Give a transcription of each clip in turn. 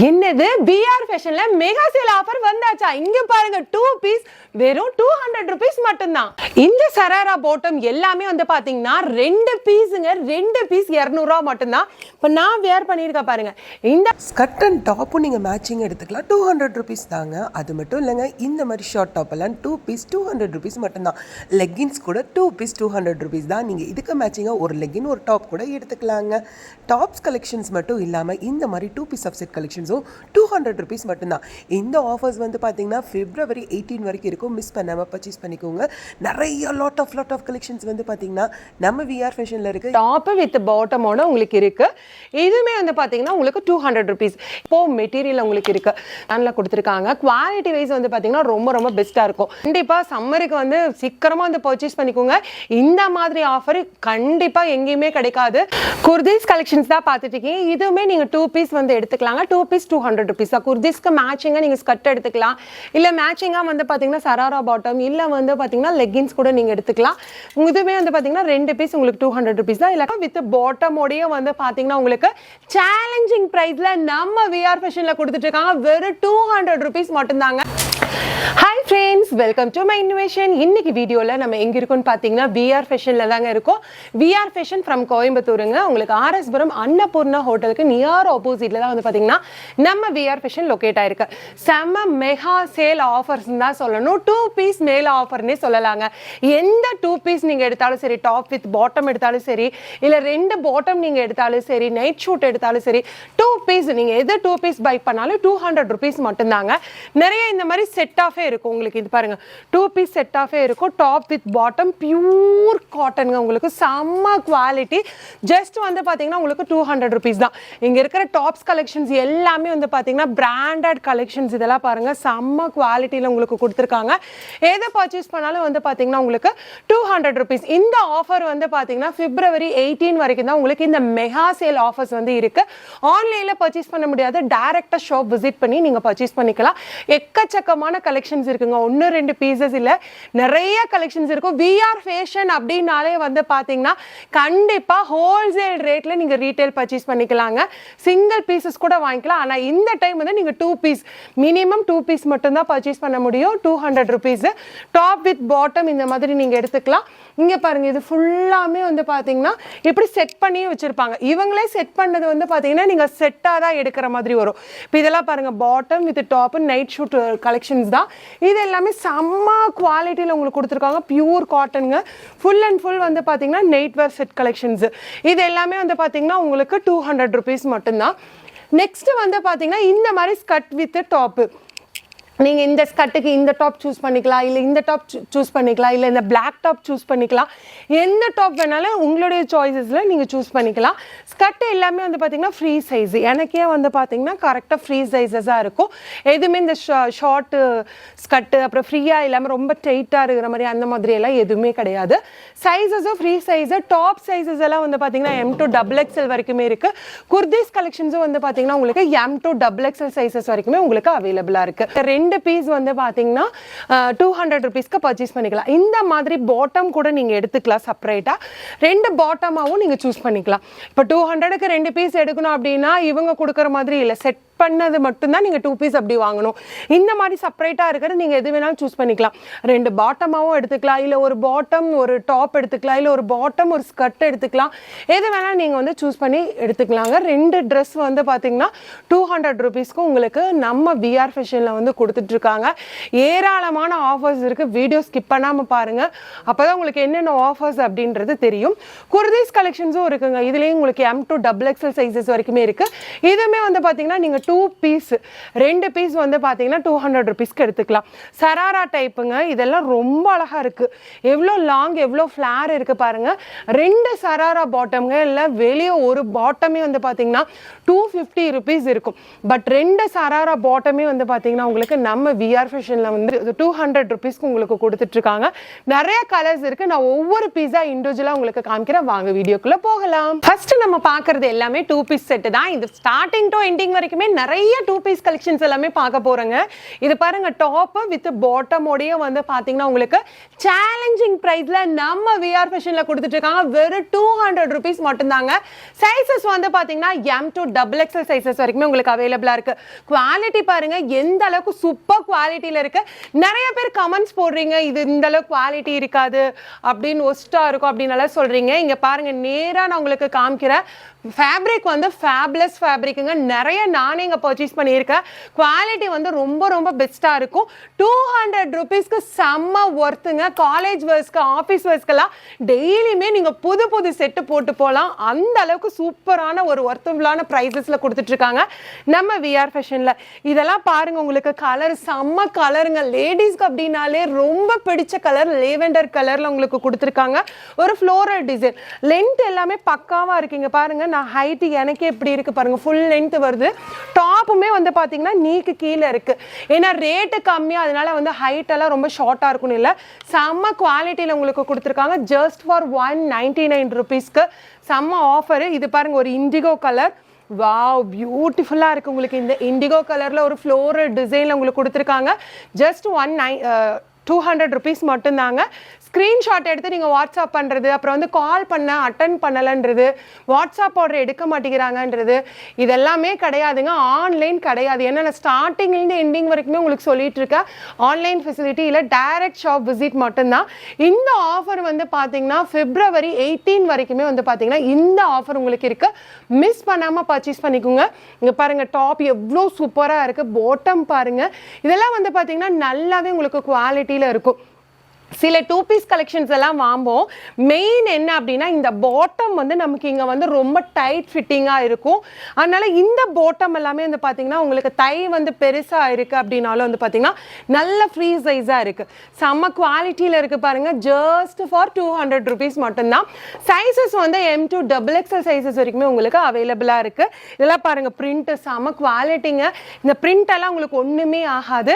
என்னது? பிஆர் ஃபேஷன்ல mega sale offer வந்தாச்சா? இங்க பாருங்க டூ பீஸ் வெறும் டூ ஹண்ட்ரட் ருபீஸ் மட்டும்தான். இந்த சராரா பாட்டம் எல்லாமே வந்து பாத்தீங்கன்னா ரெண்டு பீஸுங்க ரெண்டு பீஸ் இரநூறுவா மட்டும்தான். இப்போ நான் வேர் பண்ணியிருக்கேன் பாருங்க. இந்த ஸ்கர்ட் அண்ட் டாப்பும் நீங்கள் மேட்சிங் எடுத்துக்கலாம். டூ ஹண்ட்ரட் ருபீஸ் தாங்க. அது மட்டும் இல்லைங்க இந்த மாதிரி ஷார்ட் டாப் எல்லாம் two piece two hundred rupees மட்டும்தான். லெக்கின்ஸ் கூட two piece two hundred rupees தான். நீங்கள் இதுக்கு மேட்சிங்காக ஒரு லெக்கின் ஒரு டாப் கூட எடுத்துக்கலாங்க. டாப்ஸ் கலெக்ஷன்ஸ் மட்டும் இல்லாமல் இந்த மாதிரி டூ பீஸ் ஆஃப் செட் கலெக்ஷன்ஸும் டூ ஹண்ட்ரட் ருபீஸ் மட்டும்தான். இந்த ஆஃபர்ஸ் வந்து பார்த்தீங்கன்னா ஃபிப்ரவரி எயிட்டீன் வரைக்கும் இருக்கும். மிஸ் பண்ணாமல் பர்ச்சேஸ் பண்ணிக்கோங்க. நிறைய lot of lot of collections வந்து பார்த்தீங்கன்னா நம்ம விஆர் ஃபேஷனில் இருக்குது டாப் வித் பாட்டமோட உங்களுக்கு இருக்கு. இதுவுமே வந்து பார்த்தீங்கன்னா உங்களுக்கு டூ ஹண்ட்ரட் ருபீஸ் இப்போ மெட்டீரியல் உங்களுக்கு இருக்கு. நல்லா கொடுத்துருக்காங்க. குவாலிட்டி வைஸ் வந்து பார்த்தீங்கன்னா ரொம்ப ரொம்ப பெஸ்ட்டாக இருக்கும். கண்டிப்பாக சம்மருக்கு வந்து சீக்கிரமாக வந்து பர்ச்சேஸ் பண்ணிக்கோங்க. இந்த மாதிரி ஆஃபர் கண்டிப்பாக எங்கேயுமே கிடைக்காது. குர்தீஸ் கலெக்ஷன்ஸ் தான் பார்த்துட்டு இருக்கீங்க. இதுவுமே நீங்கள் டூ பீஸ் வந்து எடுத்துக்கலாங்க. Two rupees two hundred rupees தான் குர்திஸ்க்கு மேட்சிங்காக நீங்கள் ஸ்கர்ட் எடுத்துக்கலாம். இல்லை மேட்சிங்காக வந்து பார்த்தீங்கன்னா சராரா பாட்டம் இல்லை வந்து பார்த்தீங்கன்னா லெகின்ஸ் கூட நீங்கள் எடுத்துக்கலாம். இதுவுமே வந்து பார்த்தீங்கன்னா ரெண்டு பீஸ் உங்களுக்கு டூ ஹண்ட்ரட் ருபீஸ் தான். இல்லை வித் பாட்டமோடையும் வந்து பார்த்தீங்கன்னா உங்களுக்கு சேலஞ்சிங் ப்ரைஸில் நம்ம விஆர் ஃபேஷனில் கொடுத்துட்டு இருக்காங்க. வெறும் டூ ஹண்ட்ரட் ருபீஸ் மட்டும்தாங்க. Hi friends welcome to my innovation இன்னைக்கு வீடியோவில் நம்ம எங்கே இருக்கோம்னு பார்த்தீங்கன்னா விஆர் ஃபேஷனில் தாங்க இருக்கோம். விஆர் ஃபேஷன் ஃப்ரம் கோயம்புத்தூருங்க. உங்களுக்கு ஆர்எஸ்புரம் அன்னபூர்ணா ஹோட்டலுக்கு நியர் ஆப்போசிட்டில் தான் வந்து பார்த்தீங்கன்னா நம்ம விஆர் ஃபேஷன் லொக்கேட் ஆயிருக்கு. செம்ம மெகா சேல் ஆஃபர்ஸ் தான் சொல்லணும். டூ பீஸ் மேல் ஆஃபர்னே சொல்லலாங்க. எந்த டூ பீஸ் நீங்கள் எடுத்தாலும் சரி டாப் வித் பாட்டம் எடுத்தாலும் சரி இல்லை ரெண்டு பாட்டம் நீங்கள் எடுத்தாலும் சரி நைட் ஷூட் எடுத்தாலும் சரி டூ பீஸ் நீங்கள் எது டூ பீஸ் பை பண்ணாலும் டூ ஹண்ட்ரட் ருபீஸ் மட்டும்தாங்க. நிறைய இந்த மாதிரி செட் ஆஃபே இருக்கும் உங்களுக்கு. இது பாருங்க. டூ பீஸ் செட் ஆஃபே இருக்கும். டாப் வித் பாட்டம் பியூர் காட்டனுங்க உங்களுக்கு. செம்ம குவாலிட்டி ஜஸ்ட் வந்து பார்த்தீங்கன்னா உங்களுக்கு டூ ஹண்ட்ரட் ருபீஸ் தான். இங்கே இருக்கிற டாப்ஸ் கலெக்ஷன்ஸ் எல்லாமே வந்து பார்த்தீங்கன்னா பிராண்டட் கலெக்ஷன்ஸ் இதெல்லாம் பாருங்க. செம்ம குவாலிட்டியில் உங்களுக்கு கொடுத்துருக்காங்க. எதை பர்ச்சேஸ் பண்ணாலும் வந்து பார்த்தீங்கன்னா உங்களுக்கு டூ ஹண்ட்ரட் ருபீஸ் இந்த ஆஃபர் வந்து பார்த்தீங்கன்னா பிப்ரவரி எயிட்டீன் வரைக்கும் தான் உங்களுக்கு இந்த மெகா சேல் ஆஃபர்ஸ் வந்து இருக்கு. ஆன்லைனில் பர்ச்சேஸ் பண்ண முடியாது. டேரெக்டாக ஷாப் விசிட் பண்ணி நீங்கள் பர்ச்சேஸ் பண்ணிக்கலாம். எக்கச்சக்கமான கலெக்ஷன்ஸ் இருக்குங்க. ஒன்று ரெண்டு பீசஸ் இல்லை. நிறைய கலெக்ஷன்ஸ் இருக்கும். விஆர் ஃபேஷன் அப்படின்னாலே வந்து பார்த்தீங்கன்னா கண்டிப்பாக ஹோல்சேல் ரேட்டில் நீங்கள் ரீட்டைல் பர்ச்சேஸ் பண்ணிக்கலாங்க. சிங்கிள் பீசஸ் கூட வாங்கிக்கலாம். ஆனால் இந்த டைம் வந்து நீங்கள் two piece minimum two piece மட்டும்தான் பர்ச்சேஸ் பண்ண முடியும். Two hundred rupees top with bottom இந்த மாதிரி நீங்கள் எடுத்துக்கலாம். இங்கே பாருங்க இது ஃபுல்லாமே வந்து பார்த்தீங்கன்னா இப்படி செட் பண்ணி வச்சிருப்பாங்க. இவங்களே செட் பண்ணது வந்து பார்த்தீங்கன்னா நீங்கள் செட்டாக தான் எடுக்கிற மாதிரி வரும். இப்போ இதெல்லாம் பாருங்க bottom with top night suit collections தான். இது எல்லாமே செம்ம குவாலிட்டியில் உங்களுக்கு கொடுத்துருக்காங்க. பியூர் காட்டனுங்க ஃபுல் அண்ட் ஃபுல் வந்து பார்த்தீங்கன்னா நைட் வேர் செட் கலெக்ஷன்ஸ் இது எல்லாமே வந்து பார்த்தீங்கன்னா உங்களுக்கு டூ ஹண்ட்ரட் ருபீஸ் மட்டும்தான். நெக்ஸ்ட் வந்து பார்த்தீங்கன்னா இந்த மாதிரி ஸ்கட் வித் டாப்பு நீங்கள் இந்த ஸ்கர்ட்டுக்கு இந்த டாப் சூஸ் பண்ணிக்கலாம் இல்லை இந்த டாப் சூஸ் பண்ணிக்கலாம் இல்லை இந்த பிளாக் டாப் சூஸ் பண்ணிக்கலாம். எந்த டாப் வேணாலும் உங்களுடைய சாய்ஸஸில் நீங்கள் சூஸ் பண்ணிக்கலாம். ஸ்கர்ட் எல்லாமே வந்து பார்த்தீங்கன்னா ஃப்ரீ சைஸ் எனக்கே வந்து பார்த்தீங்கன்னா கரெக்டாக ஃப்ரீ சைஸஸாக இருக்கும். எதுவுமே இந்த ஷார்ட்டு ஸ்கட்டு அப்புறம் ஃப்ரீயாக இல்லாமல் ரொம்ப டைட்டாக இருக்கிற மாதிரி அந்த மாதிரி எல்லாம் எதுவுமே கிடையாது. சைஸஸும் ஃப்ரீ சைஸு டாப் சைஸஸ் எல்லாம் வந்து பார்த்தீங்கன்னா எம் டு டபுள் எக்ஸ்எல் வரைக்குமே இருக்குது குர்தீஸ் கலெக்ஷன்ஸும் வந்து பார்த்தீங்கன்னா உங்களுக்கு M to double XL sizes வரைக்குமே உங்களுக்கு அவைலபிளாக இருக்குது ரெண்டு பீஸ் வந்து பார்த்தீங்கன்னா டூ ஹண்ட்ரட் ருபீஸ்க்கு பர்ச்சேஸ் பண்ணிக்கலாம். இந்த மாதிரி பாட்டம் கூட நீங்கள் எடுத்துக்கலாம் செப்பரேட்டாக ரெண்டு பாட்டமாகவும் நீங்கள் சூஸ் பண்ணிக்கலாம். இப்போ டூ ஹண்ட்ரடுக்கு ரெண்டு பீஸ் எடுக்கணும் அப்படின்னா இவங்க கொடுக்குற மாதிரி இல்லை. செட் பண்ணது மட்டும்தான் நீங்கள் டூ பீஸ் அப்படி வாங்கணும். இந்த மாதிரி செப்பரேட்டாக இருக்கிறது நீங்கள் எது வேணாலும் சூஸ் பண்ணிக்கலாம். ரெண்டு பாட்டமாகவும் எடுத்துக்கலாம். இல்லை ஒரு பாட்டம் ஒரு டாப் எடுத்துக்கலாம். இல்லை ஒரு பாட்டம் ஒரு ஸ்கர்ட் எடுத்துக்கலாம். எது வேணாலும் நீங்கள் வந்து சூஸ் பண்ணி எடுத்துக்கலாங்க. ரெண்டு ட்ரெஸ் வந்து பார்த்தீங்கன்னா டூ ஹண்ட்ரட் ருபீஸ்க்கும் உங்களுக்கு நம்ம விஆர் ஃபேஷனில் வந்து கொடுத்துட்ருக்காங்க. ஏராளமான ஆஃபர்ஸ் இருக்குது வீடியோ ஸ்கிப் பண்ணாமல் பாருங்கள் அப்போ தான் உங்களுக்கு என்னென்ன ஆஃபர்ஸ் அப்படின்றது தெரியும். குர்தீஸ் கலெக்ஷன்ஸும் இருக்குங்க. இதுலேயும் உங்களுக்கு M to double XL sizes வரைக்குமே இருக்குது இதுவுமே வந்து பார்த்தீங்கன்னா நீங்கள் டூ டூ பீஸ் ரெண்டு பீஸ் வந்து பார்த்தீங்கன்னா டூ ஹண்ட்ரட் ருபீஸ்க்கு எடுத்துக்கலாம். சராரா டைப்புங்க இதெல்லாம் ரொம்ப அழகாக இருக்குது எவ்வளோ லாங் எவ்வளோ ஃப்ளார் இருக்குது பாருங்கள் ரெண்டு சராரா பாட்டம்ங்க இல்லை வெளியே ஒரு பாட்டமே வந்து பார்த்தீங்கன்னா டூ ஃபிஃப்டி ருபீஸ் இருக்கும். பட் ரெண்டு சராரா பாட்டமே வந்து பார்த்தீங்கன்னா உங்களுக்கு நம்ம விஆர் ஃபேஷனில் வந்து டூ ஹண்ட்ரட் ருபீஸ்க்கு உங்களுக்கு கொடுத்துட்ருக்காங்க நிறைய கலர்ஸ் இருக்குது நான் ஒவ்வொரு பீஸாக இண்டிவிஜுவலாக உங்களுக்கு காமிக்கிறேன். வாங்க வீடியோக்குள்ளே போகலாம். ஃபர்ஸ்ட் நம்ம பார்க்குறது எல்லாமே டூ பீஸ் செட்டு தான். இது ஸ்டார்டிங் டு எண்டிங் வரைக்குமே நிறைய டூ பீஸ் கலெக்ஷன்ஸ் எல்லாமே பார்க்க போறோங்க. இது பாருங்க டாப் வித் பாட்டமோடய வந்து பாத்தீங்கன்னா உங்களுக்கு சேலஞ்சிங் பிரைஸ்ல நம்ம விஆர் ஃபேஷன்ல கொடுத்துட்டு இருக்காங்க. வெறும் டூ ஹண்ட்ரட் ருபீஸ் மட்டும்தாங்க. சைசஸ் வந்து பாத்தீங்கன்னா M to double XL sizes வரைக்குமே உங்களுக்கு அவைலபிளா இருக்கு. குவாலிட்டி பாருங்க எந்த அளவுக்கு சூப்பர் குவாலிட்டியில இருக்கு. நிறைய பேர் கமெண்ட்ஸ் போடுறீங்க இது இந்த அளவுக்கு குவாலிட்டி இருக்காது அப்படின்னு ஒஸ்டா இருக்கும் அப்படின்னு எல்லாம் சொல்றீங்க. இங்க பாருங்க நேரா நான் உங்களுக்கு காமிக்கிறேன். ஃபேப்ரிக் வந்து ஃபேப்லெஸ் ஃபேப்ரிக்குங்க நிறைய நானே இங்கே பர்ச்சேஸ் பண்ணியிருக்கேன் குவாலிட்டி வந்து ரொம்ப ரொம்ப பெஸ்ட்டாக இருக்கும். டூ ஹண்ட்ரட் ருபீஸ்க்கு செம்ம ஒர்த்துங்க காலேஜ் வேர்ஸ்க்கு ஆஃபீஸ் வேர்ஸ்க்கெல்லாம் டெய்லியுமே நீங்கள் புது புது செட்டு போட்டு போகலாம் அந்த அளவுக்கு சூப்பரான ஒரு ஒர்த்தபுளான ப்ரைஸஸில் கொடுத்துட்ருக்காங்க நம்ம விஆர் ஃபேஷனில் இதெல்லாம் பாருங்க உங்களுக்கு கலர் செம்ம கலருங்க லேடிஸ்க்கு அப்படின்னாலே ரொம்ப பிடிச்ச கலர் லேவெண்டர் கலரில் உங்களுக்கு கொடுத்துருக்காங்க. ஒரு ஃப்ளோரல் டிசைன் லென்த் எல்லாமே பக்காவாக இருக்குங்க பாருங்கள் நான் ஹைட்டு எனக்கே எப்படி இருக்குது பாருங்கள் ஃபுல் லென்த் வருது. டாப்புமே வந்து பார்த்தீங்கன்னா நீக்கு கீழே இருக்கு. ஏன்னா ரேட்டு கம்மியாக அதனால வந்து ஹைட் எல்லாம் ரொம்ப ஷார்ட்டாக இருக்கும்னு இல்லை. செம்ம குவாலிட்டியில் உங்களுக்கு கொடுத்துருக்காங்க. Just for one ninety nine ருபீஸ்க்கு செம்ம ஆஃபரு இது பாருங்க ஒரு இண்டிகோ கலர் வாவ் பியூட்டிஃபுல்லாக இருக்குது உங்களுக்கு இந்த இண்டிகோ கலரில் ஒரு ஃப்ளோரல் டிசைனில் உங்களுக்கு கொடுத்துருக்காங்க. ஜஸ்ட் ஒன் நை டூ ஹண்ட்ரட் ருபீஸ் மட்டும்தாங்க. ஸ்க்ரீன்ஷாட் எடுத்து நீங்கள் வாட்ஸ்அப் பண்ணுறது அப்புறம் வந்து கால் பண்ண அட்டன் பண்ணலைன்றது வாட்ஸ்அப் ஆர்டர் எடுக்க மாட்டேங்கிறாங்கன்றது இதெல்லாமே கிடையாதுங்க. ஆன்லைன் கிடையாது. ஏன்னா நான் ஸ்டார்டிங்லேருந்து எண்டிங் வரைக்குமே உங்களுக்கு சொல்லிட்டு இருக்கேன். ஆன்லைன் ஃபெசிலிட்டி இல்லை டைரக்ட் ஷாப் விசிட் மட்டும்தான். இந்த ஆஃபர் வந்து பார்த்தீங்கன்னா பிப்ரவரி எயிட்டீன் வரைக்குமே வந்து பார்த்தீங்கன்னா இந்த ஆஃபர் உங்களுக்கு இருக்குது மிஸ் பண்ணாமல் பர்ச்சேஸ் பண்ணிக்கோங்க. இங்கே பாருங்கள் டாப் எவ்வளோ சூப்பராக இருக்குது பாட்டம் பாருங்க. இதெல்லாம் வந்து பார்த்தீங்கன்னா நல்லாவே உங்களுக்கு குவாலிட்டியில் இருக்கும். சில டூ பீஸ் கலெக்ஷன்ஸ் எல்லாம் வாங்குவோம். மெயின் என்ன அப்படின்னா இந்த பாட்டம் வந்து நமக்கு இங்கே வந்து ரொம்ப டைட் ஃபிட்டிங்காக இருக்கும். அதனால இந்த பாட்டம் எல்லாமே வந்து பார்த்தீங்கன்னா உங்களுக்கு தை வந்து பெருசாக இருக்குது அப்படின்னாலும் வந்து பார்த்தீங்கன்னா நல்ல ஃப்ரீ சைஸாக இருக்குது செம்ம குவாலிட்டியில் இருக்குது பாருங்கள் just for two hundred rupees மட்டும்தான். சைஸஸ் வந்து M to double XL sizes வரைக்குமே உங்களுக்கு அவைலபிளாக இருக்குது இதெல்லாம் பாருங்கள் பிரிண்ட்டு செம்ம குவாலிட்டிங்க இந்த பிரிண்ட் எல்லாம் உங்களுக்கு ஒன்றுமே ஆகாது.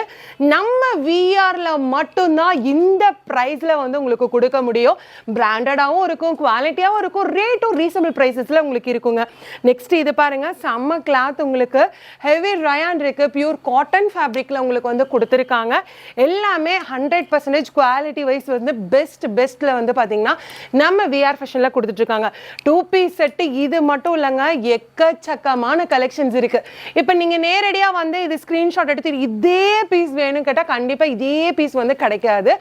நம்ம விஆரில் மட்டும்தான் இந்த ப்ரைஸில் வந்து உங்களுக்கு கொடுக்க முடியும். பிராண்டடாகவும் இருக்கும் குவாலிட்டியாகவும் இருக்கும் ரேட்டும் ரீசனபிள் ப்ரைஸஸில் உங்களுக்கு இருக்குங்க. நெக்ஸ்ட் இது பாருங்கள் செம்ம கிளாத் உங்களுக்கு. ஹெவி ரயான் இருக்குது பியூர் காட்டன் ஃபேப்ரிக்கில் உங்களுக்கு வந்து கொடுத்துருக்காங்க. எல்லாமே ஹண்ட்ரட் பர்சன்டேஜ் குவாலிட்டி வைஸ் வந்து பெஸ்ட் பெஸ்ட்டில் வந்து பார்த்தீங்கன்னா நம்ம விஆர் ஃபேஷனில் கொடுத்துட்ருக்காங்க. டூ பீஸ் செட்டு இது மட்டும் இல்லைங்க எக்கச்சக்கமான கலெக்ஷன்ஸ் இருக்குது இப்போ நீங்கள் நேரடியாக வந்து இது ஸ்க்ரீன்ஷாட் எடுத்து இதே பீஸ் வேணும் கேட்டால் கண்டிப்பாக இதே பீஸ் வந்து கிடைக்காது.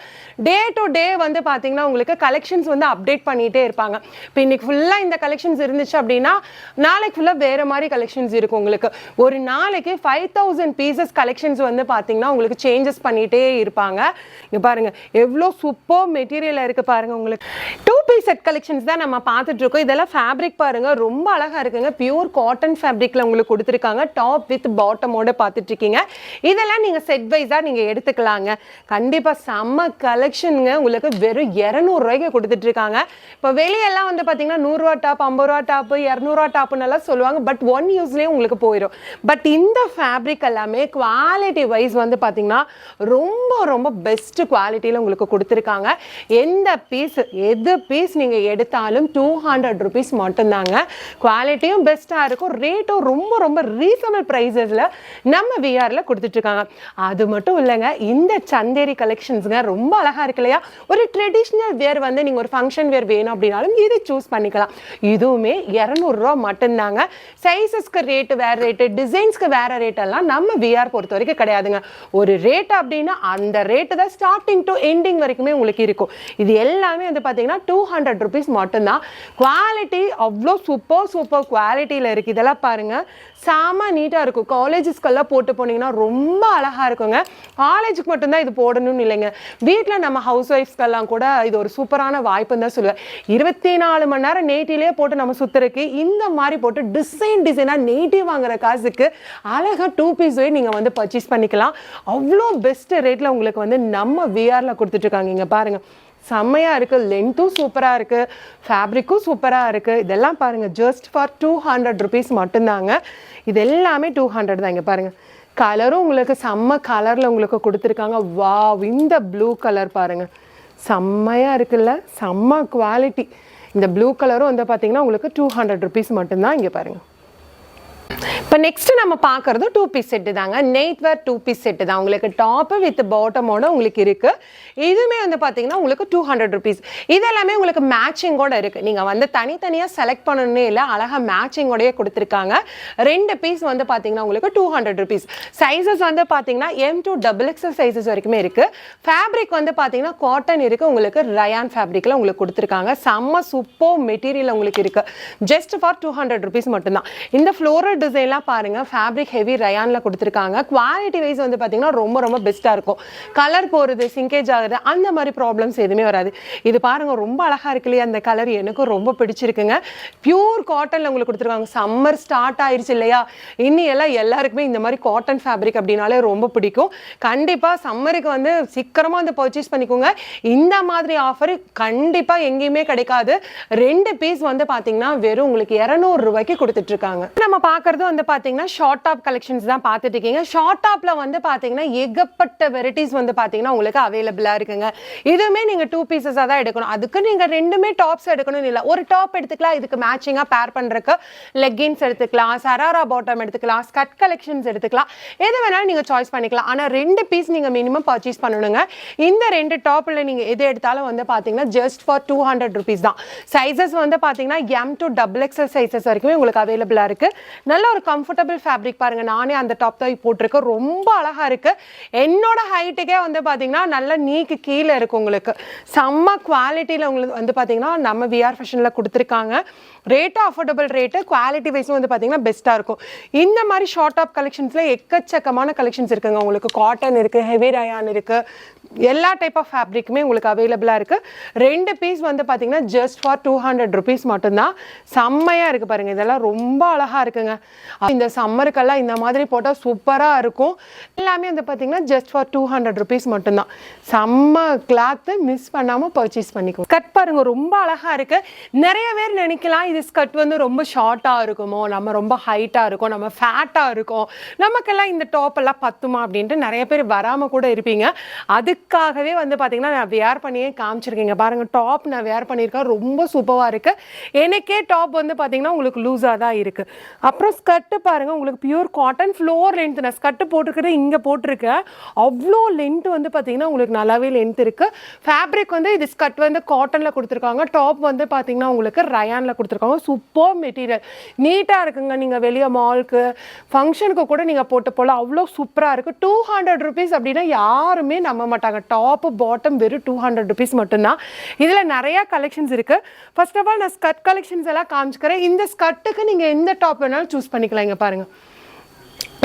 டே டு டே வந்து பார்த்தீங்கன்னா உங்களுக்கு கலெக்ஷன்ஸ் வந்து அப்டேட் பண்ணிகிட்டே இருப்பாங்க. இப்போ இன்னைக்கு ஃபுல்லாக இந்த கலெக்ஷன்ஸ் இருந்துச்சு அப்படின்னா நாளைக்கு ஃபுல்லாக வேறு மாதிரி கலெக்ஷன்ஸ் இருக்கும் உங்களுக்கு. ஒரு நாளைக்கு ஃபைவ் தௌசண்ட் பீசஸ் கலெக்ஷன்ஸ் வந்து பார்த்தீங்கன்னா உங்களுக்கு சேஞ்சஸ் பண்ணிகிட்டே இருப்பாங்க. இங்கே பாருங்க எவ்வளோ சூப்பர் மெட்டீரியல் இருக்குது பாருங்கள் உங்களுக்கு. டூ பீஸ் செட் கலெக்ஷன்ஸ் தான் நம்ம பார்த்துட்ருக்கோம் இதெல்லாம் ஃபேப்ரிக் பாருங்க ரொம்ப அழகாக இருக்குங்க. பியூர் காட்டன் ஃபேப்ரிக்கில் உங்களுக்கு கொடுத்துருக்காங்க. டாப் வித் பாட்டமோட பார்த்துட்ருக்கீங்க இதெல்லாம் நீங்கள் செட் வைஸாக நீங்கள் எடுத்துக்கலாங்க. கண்டிப்பாக செம்ம கலெக்ஷனுங்க உங்களுக்கு வெறும் இரநூறுவாய்க்கு கொடுத்துட்டு இருக்காங்க இப்போ வெளியெல்லாம் வந்து பார்த்தீங்கன்னா நூறுரூவா டாப் ஐம்பது ரூபா டாப்பு இரநூறுவா டாப்புன்னு எல்லாம் சொல்லுவாங்க. பட் ஒன் யூஸ்லேயே உங்களுக்கு போயிடும். பட் இந்த ஃபேப்ரிக் எல்லாமே குவாலிட்டி வைஸ் வந்து பார்த்தீங்கன்னா ரொம்ப ரொம்ப பெஸ்ட் குவாலிட்டியில் உங்களுக்கு கொடுத்துருக்காங்க. எந்த பீஸ் எது பீஸ் நீங்கள் எடுத்தாலும் டூ ஹண்ட்ரட் ருபீஸ் மட்டும்தாங்க. குவாலிட்டியும் பெஸ்ட்டாக இருக்கும். ரேட்டும் ரொம்ப ரொம்ப ரீசனபிள் ப்ரைஸஸில் நம்ம விஆரில் கொடுத்துட்ருக்காங்க. அது மட்டும் இல்லைங்க இந்த சந்தேரி கலெக்ஷன்ஸுங்க ரொம்ப அழகாக இருக்கு இல்லையா? ஒரு ட்ரெடிஷ்னல் வேர் வந்து நீங்கள் ஒரு ஃபங்க்ஷன் வேர் வேணும் அப்படின்னாலும் இதை சூஸ் பண்ணிக்கலாம். இதுவுமே இரநூறுவா மட்டும்தாங்க. சைஸஸ்க்கு ரேட்டு வேறு ரேட்டு டிசைன்ஸ்க்கு வேறு ரேட் எல்லாம் நம்ம விஆர் பொறுத்த வரைக்கும் கிடையாதுங்க. ஒரு ரேட் அப்படின்னா அந்த ரேட்டு தான் ஸ்டார்டிங் டு எண்டிங் வரைக்குமே உங்களுக்கு இருக்கும். இது எல்லாமே வந்து பார்த்தீங்கன்னா டூ ஹண்ட்ரட் ருபீஸ் மட்டும்தான். குவாலிட்டி அவ்வளோ சூப்பர் சூப்பர் குவாலிட்டியில் இருக்குது இதெல்லாம் பாருங்கள் செம நீட்டாக இருக்கும். காலேஜஸ்க்கெல்லாம் போட்டு போனீங்கன்னா ரொம்ப அழகாக இருக்குங்க. காலேஜுக்கு மட்டும்தான் இது போடணும்னு இல்லைங்க. வீட்டில் நம்ம ஹவுஸ் ஒய்ஃப்ஸ்க்கெல்லாம் கூட இது ஒரு சூப்பரான வாய்ப்புன்னு தான் சொல்லுவேன். இருபத்தி நாலு மணி நேரம் நேட்டிலே போட்டு நம்ம சுற்றுறதுக்கு இந்த மாதிரி போட்டு டிசைன் டிசைனாக நேட்டிவ் வாங்குற காசுக்கு அழகாக டூ பீஸ் வே நீங்கள் வந்து பர்ச்சேஸ் பண்ணிக்கலாம். அவ்வளோ பெஸ்ட் ரேட்டில் உங்களுக்கு வந்து நம்ம விஆரில் கொடுத்துட்ருக்காங்க இங்கே பாருங்கள் செம்மையாக இருக்குது லென்த்தும் சூப்பராக இருக்குது ஃபேப்ரிக்கும் சூப்பராக இருக்குது இதெல்லாம் பாருங்கள் just for two hundred rupees மட்டும்தாங்க. இது எல்லாமே டூ ஹண்ட்ரட் தான் இங்கே பாருங்கள் கலரும் உங்களுக்கு செம்ம கலரில் உங்களுக்கு கொடுத்துருக்காங்க. வா இந்த ப்ளூ கலர் பாருங்கள் செம்மையாக இருக்குல்ல? செம்ம குவாலிட்டி இந்த ப்ளூ கலரும் வந்து பார்த்தீங்கன்னா உங்களுக்கு டூ ஹண்ட்ரட் ருபீஸ் மட்டும்தான் இங்கே பாருங்கள் இப்போ நெக்ஸ்ட் நம்ம பார்க்கறது டூ பீஸ் செட்டு தாங்க. நெய்த் வேர் டூ பீஸ் செட்டு தான். உங்களுக்கு டாப்பு வித் பாட்டமோட உங்களுக்கு இருக்கு. இதுவுமே வந்து பார்த்தீங்கன்னா உங்களுக்கு டூ ஹண்ட்ரட் ருபீஸ் இது எல்லாமே உங்களுக்கு மேட்சிங்கோட இருக்கு. நீங்க வந்து தனித்தனியாக செலக்ட் பண்ணணும்னே இல்லை அழகாக மேட்சிங்கோடயே கொடுத்துருக்காங்க. ரெண்டு பீஸ் வந்து பார்த்தீங்கன்னா உங்களுக்கு டூ ஹண்ட்ரட் ருபீஸ் சைஸஸ் வந்து பார்த்தீங்கன்னா M to double XL sizes வரைக்குமே இருக்கு. ஃபேப்ரிக் வந்து பார்த்தீங்கன்னா காட்டன் இருக்கு. உங்களுக்கு ரயான் ஃபேப்ரிக்ல உங்களுக்கு கொடுத்துருக்காங்க. செம்ம சூப்பர் மெட்டீரியல் உங்களுக்கு இருக்கு. Just for two hundred rupees மட்டும்தான். இந்த ஃப்ளோரல் டிசைன்லாம் பாருங்க ஃபேப்ரிக் ஹெவி ரயானில் கொடுத்துருக்காங்க. குவாலிட்டி வைஸ் வந்து பார்த்தீங்கன்னா ரொம்ப ரொம்ப பெஸ்ட்டாக இருக்கும். கலர் போகிறது சிங்கேஜ் ஆகுது அந்த மாதிரி ப்ராப்ளம்ஸ் எதுவுமே வராது. இது பாருங்க ரொம்ப அழகாக இருக்கு இல்லையா அந்த கலர் எனக்கும் ரொம்ப பிடிச்சிருக்குங்க. பியூர் காட்டனில் உங்களுக்கு கொடுத்துருக்காங்க. சம்மர் ஸ்டார்ட் ஆயிடுச்சு இல்லையா? இன்னும் எல்லாம் எல்லாருக்குமே இந்த மாதிரி காட்டன் ஃபேப்ரிக் அப்படின்னாலே ரொம்ப பிடிக்கும். கண்டிப்பாக சம்மருக்கு வந்து சீக்கிரமாக வந்து பர்ச்சேஸ் பண்ணிக்கோங்க. இந்த மாதிரி ஆஃபர் கண்டிப்பாக எங்கேயுமே கிடைக்காது. ரெண்டு பீஸ் வந்து பார்த்தீங்கன்னா வெறும் உங்களுக்கு இரநூறு ரூபாய்க்கு நம்ம இருக்காங்க பார்க்கறது வந்து பார்த்தீங்கன்னா ஷார்ட் டாப் கலெக்ஷன்ஸ் தான் பார்த்துட்டு இருக்கீங்க. ஷார்ட் டாப்ல வந்து பார்த்தீங்கன்னா ஏகப்பட்ட வெரைட்டிஸ் வந்து பார்த்தீங்கன்னா உங்களுக்கு அவைலபிளாக இருக்குங்க. இதுவுமே நீங்கள் டூ பீசஸாக தான் எடுக்கணும். அதுக்கு நீங்கள் ரெண்டுமே டாப்ஸ் எடுக்கணும்னு இல்லை. ஒரு டாப் எடுத்துக்கலாம் இதுக்கு மேட்சிங்காக பேர் பண்ணுறக்கு லெக்கின்ஸ் எடுத்துக்கலாம் சராரா பாட்டம் எடுத்துக்கலாம் ஸ்கட் கலெக்ஷன்ஸ் எடுத்துக்கலாம். எது வேணாலும் நீங்கள் சாய்ஸ் பண்ணிக்கலாம். ஆனால் ரெண்டு பீஸ் நீங்கள் மினிமம் பர்ச்சேஸ் பண்ணணுங்க. இந்த ரெண்டு டாப்பில் நீங்கள் எது எடுத்தாலும் வந்து பார்த்தீங்கன்னா just for two hundred rupees தான். சைஸஸ் வந்து பார்த்தீங்கன்னா M to double XL sizes வரைக்குமே உங்களுக்கு அவைலபிளாக இருக்குது நல்ல ஒரு கம்ஃபர்டபுள் ஃபேப்ரிக் பாருங்க. நானே அந்த டாப் தான் போட்டிருக்கேன். ரொம்ப அழகா இருக்கு. என்னோட ஹைட்டுக்கே வந்து பாத்தீங்கன்னா நல்ல நீக்கு கீழே இருக்கு உங்களுக்கு. செம்ம குவாலிட்டியில் உங்களுக்கு வந்து பாத்தீங்கன்னா நம்ம விஆர் ஃபேஷனில் கொடுத்துருக்காங்க. ரேட்டு அஃபோர்டபுள் ரேட்டு குவாலிட்டி வைஸும் வந்து பார்த்தீங்கன்னா பெஸ்ட்டாக இருக்கும். இந்த மாதிரி ஷார்ட் டாப் கலெக்ஷன்ஸில் எக்கச்சக்கமான கலெக்ஷன்ஸ் இருக்குங்க. உங்களுக்கு காட்டன் இருக்குது ஹெவி ரயான் இருக்குது எல்லா டைப் ஆஃப் ஃபேப்ரிக்குமே உங்களுக்கு அவைலபிளாக இருக்குது ரெண்டு பீஸ் வந்து பார்த்தீங்கன்னா just for two hundred rupees மட்டும்தான். செம்மையாக இருக்குது பாருங்கள் இதெல்லாம் ரொம்ப அழகாக இருக்குங்க. இந்த சம்மருக்கெல்லாம் இந்த மாதிரி போட்டால் சூப்பராக இருக்கும். எல்லாமே வந்து பார்த்தீங்கன்னா just for two hundred rupees மட்டும்தான். செம்ம கிளாத்து மிஸ் பண்ணாமல் பர்ச்சேஸ் பண்ணிக்கோங்க. கட் பாருங்கள் ரொம்ப அழகாக இருக்குது நிறைய பேர் நினைக்கலாம் இது ஸ்கர்ட் வந்து ரொம்ப ஷார்ட்டாக இருக்குமோ? நம்ம ரொம்ப ஹைட்டாக இருக்கும். நம்ம ஃபேட்டாக இருக்கும். நமக்கெல்லாம் இந்த டாப் எல்லாம் பத்துமா? அப்படின்ட்டு நிறைய பேர் வராமல் கூட இருப்பீங்க. அதுக்கு அதுக்காகவே வந்து பார்த்தீங்கன்னா நான் வேர் பண்ணியே காமிச்சிருக்கீங்க. பாருங்க டாப் நான் வேர் பண்ணியிருக்கேன். ரொம்ப சூப்பராக இருக்கு. எனக்கே டாப் வந்து பார்த்தீங்கன்னா உங்களுக்கு லூஸாக தான் இருக்கு. அப்புறம் ஸ்கர்ட்டு பாருங்க உங்களுக்கு பியூர் காட்டன் ஃப்ளோர் லென்த் நான் ஸ்கர்ட்டு போட்டிருக்கிறது இங்கே போட்டிருக்கேன். அவ்வளோ லென்த் வந்து பார்த்தீங்கன்னா உங்களுக்கு நல்லாவே லென்த் இருக்கு. ஃபேப்ரிக் வந்து இது ஸ்கர்ட் வந்து காட்டனில் கொடுத்துருக்காங்க. டாப் வந்து பார்த்தீங்கன்னா உங்களுக்கு ரயானில் கொடுத்துருக்காங்க. சூப்பர் மெட்டீரியல் நீட்டாக இருக்குங்க. நீங்கள் வெளியே மால்க்கு ஃபங்க்ஷனுக்கு கூட நீங்கள் போட்டு போகலாம் அவ்வளோ சூப்பராக இருக்குது டூ ஹண்ட்ரட் ருபீஸ் அப்படின்னா யாருமே நம்ப மாட்டாங்க. டாப்பு பாட்டம் வெறும் டூ ஹண்ட்ரட் ருபீஸ் மட்டும்தான். இதில் நிறையா கலெக்ஷன்ஸ் இருக்குது ஃபர்ஸ்ட் ஆஃப் ஆல் நான் ஸ்கர்ட் கலெக்ஷன்ஸ் எல்லாம் காமிச்சுக்கிறேன். இந்த ஸ்கர்ட்டுக்கு நீங்கள் எந்த டாப் வேணாலும் சூஸ் பண்ணிக்கலாம் இங்கே பாருங்கள்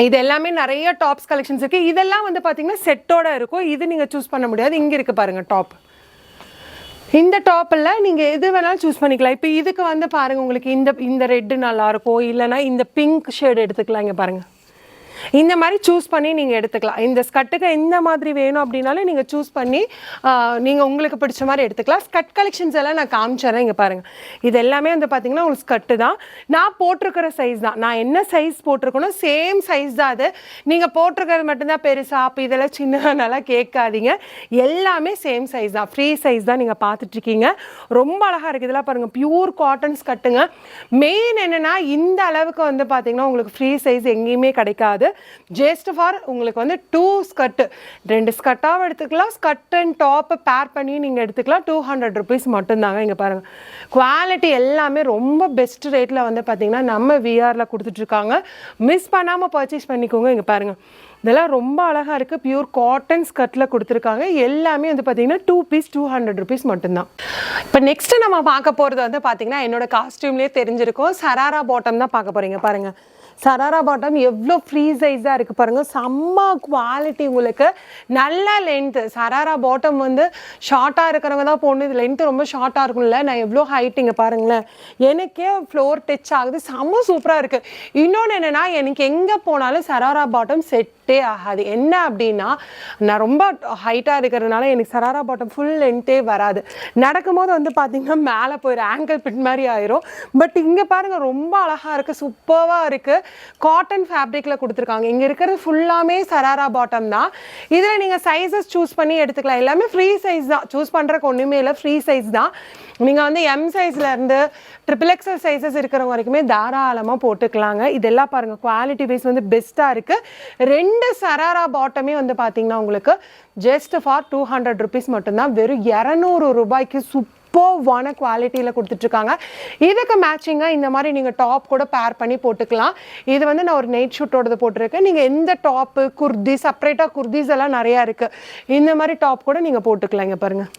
இது எல்லாமே நிறைய டாப்ஸ் கலெக்ஷன்ஸ் இருக்குது இதெல்லாம் வந்து பார்த்தீங்கன்னா செட்டோட இருக்கும். இது நீங்கள் சூஸ் பண்ண முடியாது. இங்கே இருக்குது பாருங்கள் டாப் இந்த டாப்பில் நீங்கள் எது வேணாலும் சூஸ் பண்ணிக்கலாம். இப்போ இதுக்கு வந்து பாருங்கள் உங்களுக்கு இந்த இந்த ரெட்டு நல்லாயிருக்கும் இல்லைன்னா இந்த பிங்க் ஷேடு எடுத்துக்கலாம் இங்கே பாருங்கள் இந்த மாதிரி சூஸ் பண்ணி நீங்கள் எடுத்துக்கலாம். இந்த ஸ்கட்டுக்கு எந்த மாதிரி வேணும் அப்படின்னாலும் நீங்கள் சூஸ் பண்ணி நீங்கள் உங்களுக்கு பிடிச்ச மாதிரி எடுத்துக்கலாம். ஸ்கட் கலெக்ஷன்ஸ் எல்லாம் நான் காமிச்சிடுறேன் இங்கே பாருங்கள் இது எல்லாமே வந்து பார்த்தீங்கன்னா உங்களுக்கு ஸ்கட்டு தான். நான் போட்டிருக்கிற சைஸ் தான். நான் என்ன சைஸ் போட்டிருக்கணும் சேம் சைஸ் தான் அது. நீங்கள் போட்டிருக்கிறது மட்டும்தான் பெருசா அப்போ இதெல்லாம் சின்னதுனால கேட்காதீங்க. எல்லாமே சேம் சைஸ் தான். ஃப்ரீ சைஸ் தான் நீங்கள் பார்த்துட்ருக்கீங்க ரொம்ப அழகாக இருக்குது இதெல்லாம் பாருங்கள் பியூர் காட்டன் ஸ்கட்டுங்க மெயின் என்னென்னா இந்த அளவுக்கு வந்து பார்த்தீங்கன்னா உங்களுக்கு ஃப்ரீ சைஸ் எங்கேயுமே கிடைக்காது. ஜேஸ்ட் ஃபார் உங்களுக்கு வந்து டூ ஸ்கர்ட்டு ரெண்டு ஸ்கர்ட்டாகவும் எடுத்துக்கலாம். ஸ்கர்ட் அண்ட் டாப்பை பேர் பண்ணி நீங்கள் எடுத்துக்கலாம். டூ ஹண்ட்ரட் ருபீஸ் மட்டும்தாங்க இங்கே பாருங்கள் குவாலிட்டி எல்லாமே ரொம்ப பெஸ்ட் ரேட்டில் வந்து பார்த்திங்கன்னா நம்ம விஆரில் கொடுத்துட்ருக்காங்க. மிஸ் பண்ணாமல் பர்ச்சேஸ் பண்ணிக்கோங்க இங்கே பாருங்கள் இதெல்லாம் ரொம்ப அழகாக இருக்குது பியூர் காட்டன் ஸ்கர்ட்டில் கொடுத்துருக்காங்க. எல்லாமே வந்து பார்த்திங்கன்னா two piece two hundred rupees மட்டும்தான். இப்போ நெக்ஸ்ட்டு நம்ம பார்க்க போகிறது வந்து பார்த்தீங்கன்னா என்னோட காஸ்ட்யூம்லேயே தெரிஞ்சிருக்கும். சராரா பாட்டம் தான் பார்க்க போகிறீங்க பாருங்கள் சராரா பாட்டம் எவ்வளோ ஃப்ரீ சைஸாக இருக்குது பாருங்கள் செம்ம குவாலிட்டி உங்களுக்கு. நல்ல லென்த்து சராரா பாட்டம் வந்து ஷார்ட்டாக இருக்கிறவங்க தான் போடணும். இது லென்த்து ரொம்ப ஷார்ட்டாக இருக்கும்ல. நான் எவ்வளோ ஹைட் இங்கே பாருங்களேன். எனக்கே ஃப்ளோர் டச் ஆகுது. செம்ம சூப்பராக இருக்குது இன்னொன்று என்னென்னா எனக்கு எங்கே போனாலும் சராரா பாட்டம் செட்டே ஆகாது. என்ன அப்படின்னா நான் ரொம்ப ஹைட்டாக இருக்கிறதுனால எனக்கு சராரா பாட்டம் ஃபுல் லென்த்தே வராது. நடக்கும்போது வந்து பார்த்திங்கன்னா மேலே போயிடும் ஆங்கிள் பிட் மாதிரி ஆயிரும். பட் இங்கே பாருங்கள் ரொம்ப அழகாக இருக்குது சூப்பராக இருக்குது காட்டன் ஃபேப்ரிக்கில் கொடுத்துருக்காங்க. இங்கே இருக்கிறது ஃபுல்லாமே சராரா பாட்டம் தான். இதில் நீங்கள் சைஸஸ் சூஸ் பண்ணி எடுத்துக்கலாம். எல்லாமே ஃப்ரீ சைஸ் தான். சூஸ் பண்ணுறக்கு ஒன்றுமே இல்லை. ஃப்ரீ சைஸ் தான். நீங்கள் வந்து எம் சைஸ்லேருந்து ட்ரிபிள் எக்ஸல் சைஸஸ் இருக்கிறவங்க வரைக்குமே தாராளமாக போட்டுக்கலாங்க. இதெல்லாம் பாருங்கள் குவாலிட்டி வைஸ் வந்து பெஸ்ட்டாக இருக்குது ரெண்டு சராரா பாட்டமே வந்து பார்த்தீங்கன்னா உங்களுக்கு just for two hundred rupees மட்டும்தான். வெறும் இரநூறு ரூபாய்க்கு சூப்பர் சூப்பர்வான குவாலிட்டியில் கொடுத்துட்ருக்காங்க. இதுக்கு மேட்சிங்காக இந்த மாதிரி நீங்கள் டாப் கூட பேர் பண்ணி போட்டுக்கலாம். இது வந்து நான் ஒரு நைட் ஷூட்டோடது போட்டிருக்கேன். நீங்கள் எந்த டாப்பு குர்தி செப்பரேட்டாக குர்திஸ் எல்லாம் நிறையா இருக்குது இந்த மாதிரி டாப் கூட நீங்கள் போட்டுக்கலாம் இங்கே பாருங்கள்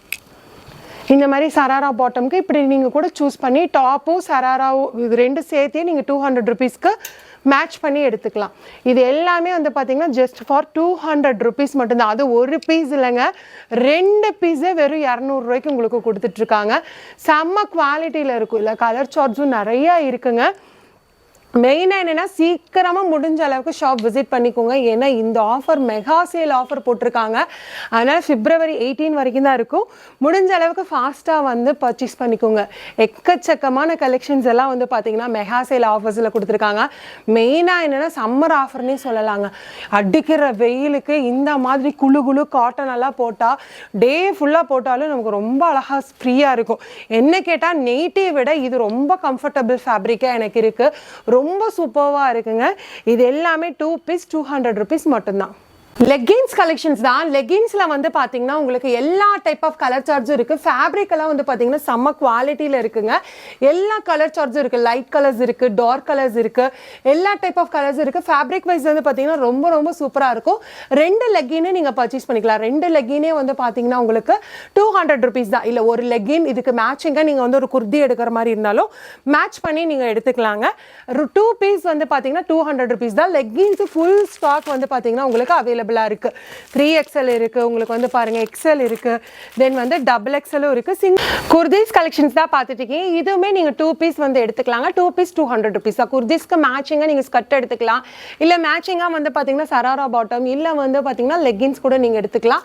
இந்த மாதிரி சராரா பாட்டம்க்கு இப்படி நீங்கள் கூட சூஸ் பண்ணி டாப்பும் சராராவும் இது ரெண்டு சேர்த்தே நீங்கள் டூ ஹண்ட்ரட் ருபீஸ்க்கு மேட்ச் பண்ணி எடுத்துக்கலாம். இது எல்லாமே வந்து பார்த்திங்கன்னா just for two hundred rupees மட்டும்தான். அது ஒரு பீஸ் இல்லைங்க. ரெண்டு பீஸே வெறும் இரநூறுவாய்க்கு உங்களுக்கு கொடுத்துட்ருக்காங்க செம்ம குவாலிட்டியில் இருக்கும். இல்லை கலர் சார்ட்ஸும் நிறையா இருக்குங்க. மெயினாக என்னென்னா சீக்கிரமாக முடிஞ்ச அளவுக்கு ஷாப் விசிட் பண்ணிக்கோங்க. ஏன்னா இந்த ஆஃபர் மெகா சேல் ஆஃபர் போட்டிருக்காங்க. அதனால் பிப்ரவரி எயிட்டீன் வரைக்கும் தான் இருக்கும். முடிஞ்ச அளவுக்கு ஃபாஸ்ட்டாக வந்து பர்ச்சேஸ் பண்ணிக்கோங்க. எக்கச்சக்கமான கலெக்ஷன்ஸ் எல்லாம் வந்து பார்த்தீங்கன்னா மெகா சேல் ஆஃபர்ஸில் கொடுத்துருக்காங்க. மெயினாக என்னென்னா சம்மர் ஆஃபர்னே சொல்லலாங்க. அடிக்கிற வெயிலுக்கு இந்த மாதிரி குளு குளு காட்டன் எல்லாம் போட்டால் டே ஃபுல்லாக போட்டாலும் நமக்கு ரொம்ப அழகாக ஃப்ரீயாக இருக்கும். என்ன கேட்டால் நெய்ட்டை விட இது ரொம்ப கம்ஃபர்டபுள் ஃபேப்ரிக்காக எனக்கு இருக்குது ரொம்ப சூப்பராக இருக்குங்க. இது எல்லாமே two piece two hundred rupees மட்டும்தான். லெகின்ஸ் கலெக்ஷன்ஸ் தான். லெகின்ஸில் வந்து பார்த்தீங்கன்னா உங்களுக்கு எல்லா டைப் ஆஃப் கலர் சார்ஜும் இருக்குது ஃபேப்ரிக் எல்லாம் வந்து பார்த்தீங்கன்னா செம்ம குவாலிட்டியில் இருக்குங்க. எல்லா கலர் சார்ஜும் இருக்குது லைட் கலர்ஸ் இருக்குது டார்க் கலர்ஸ் இருக்குது எல்லா டைப் ஆஃப் கலர்ஸ் இருக்குது ஃபேப்ரிக் வைஸ் வந்து பார்த்தீங்கன்னா ரொம்ப ரொம்ப சூப்பராக இருக்கும். ரெண்டு லெகினே நீங்கள் பர்ச்சேஸ் பண்ணிக்கலாம். ரெண்டு லெகினே வந்து பார்த்தீங்கன்னா உங்களுக்கு டூ ஹண்ட்ரட் ருபீஸ் தான். இல்லை ஒரு லெகின் இதுக்கு மேட்சிங்காக நீங்கள் வந்து ஒரு குர்தி எடுக்கிற மாதிரி இருந்தாலும் மேட்ச் பண்ணி நீங்கள் எடுத்துக்கலாங்க. டூ பீஸ் வந்து பார்த்தீங்கன்னா டூ ஹண்ட்ரட் ருபீஸ் தான். லெகின்ஸ் ஃபுல் ஸ்டாக் வந்து பார்த்தீங்கன்னா உங்களுக்கு அவைலபிள் அவைலபிளாக இருக்குது த்ரீ எக்ஸல் இருக்குது உங்களுக்கு வந்து பாருங்கள் எக்ஸல் இருக்குது தென் வந்து டபுள் எக்ஸலும் இருக்குது சிங் குர்தீஸ் கலெக்ஷன்ஸ் தான் பார்த்துட்டு இருக்கீங்க. இதுவுமே நீங்கள் டூ பீஸ் வந்து எடுத்துக்கலாங்க. Two piece two hundred rupees தான் குர்தீஸ்க்கு மேட்சிங்காக நீங்கள் ஸ்கர்ட் எடுத்துக்கலாம். இல்லை மேட்சிங்காக வந்து பார்த்தீங்கன்னா சராரா பாட்டம் இல்லை வந்து பார்த்தீங்கன்னா லெகின்ஸ் கூட நீங்கள் எடுத்துக்கலாம்.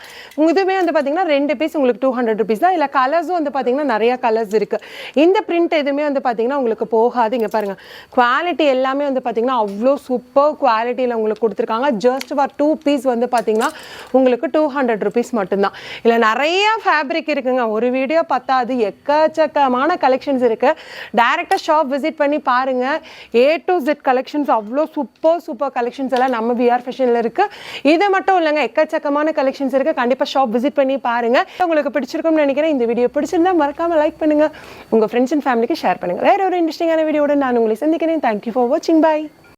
இதுவுமே வந்து பார்த்தீங்கன்னா ரெண்டு பீஸ் உங்களுக்கு டூ ஹண்ட்ரட் ருபீஸ் தான். இல்லை கலர்ஸும் வந்து பார்த்தீங்கன்னா நிறைய கலர்ஸ் இருக்குது இந்த பிரிண்ட் எதுவுமே வந்து பார்த்தீங்கன்னா உங்களுக்கு போகாது. இங்கே பாருங்கள் குவாலிட்டி எல்லாமே வந்து பார்த்தீங்கன்னா அவ்வளோ சூப்பர் குவாலிட்டியில் உங்களுக்கு கொடுத்துருக்காங்க. ஜஸ்ட் ஃபார் டூ பீஸ் வந்து பார்த்தீங்கன்னா உங்களுக்கு டூ ஹண்ட்ரட் ருபீஸ் மட்டும்தான். இல்லை நிறைய ஃபேப்ரிக் இருக்குங்க. ஒரு வீடியோ பத்தாது. எக்கச்சக்கமான கலெக்ஷன்ஸ் இருக்குது டேரெக்டாக ஷாப் விசிட் பண்ணி பாருங்கள் ஏ டு ஜெட் கலெக்ஷன்ஸ் அவ்வளோ சூப்பர் சூப்பர் கலெக்ஷன்ஸ் எல்லாம் நம்ம விஆர் ஃபேஷனில் இருக்குது இது மட்டும் இல்லைங்க. எக்கச்சக்கமான கலெக்ஷன்ஸ் இருக்குது கண்டிப்பாக ஷாப் விசிட் பண்ணி பாருங்கள் உங்களுக்கு பிடிச்சிருக்கும்னு நினைக்கிறேன். இந்த வீடியோ பிடிச்சிருந்தா மறக்காமல் லைக் பண்ணுங்கள் உங்கள் ஃப்ரெண்ட்ஸ் அண்ட் ஃபேமிலிக்கு ஷேர் பண்ணுங்கள் வேற ஒரு இன்ட்ரெஸ்டிங்கான வீடியோட நான் உங்களை சந்திக்கிறேன். தேங்க்யூ ஃபார் வாட்சிங் பாய்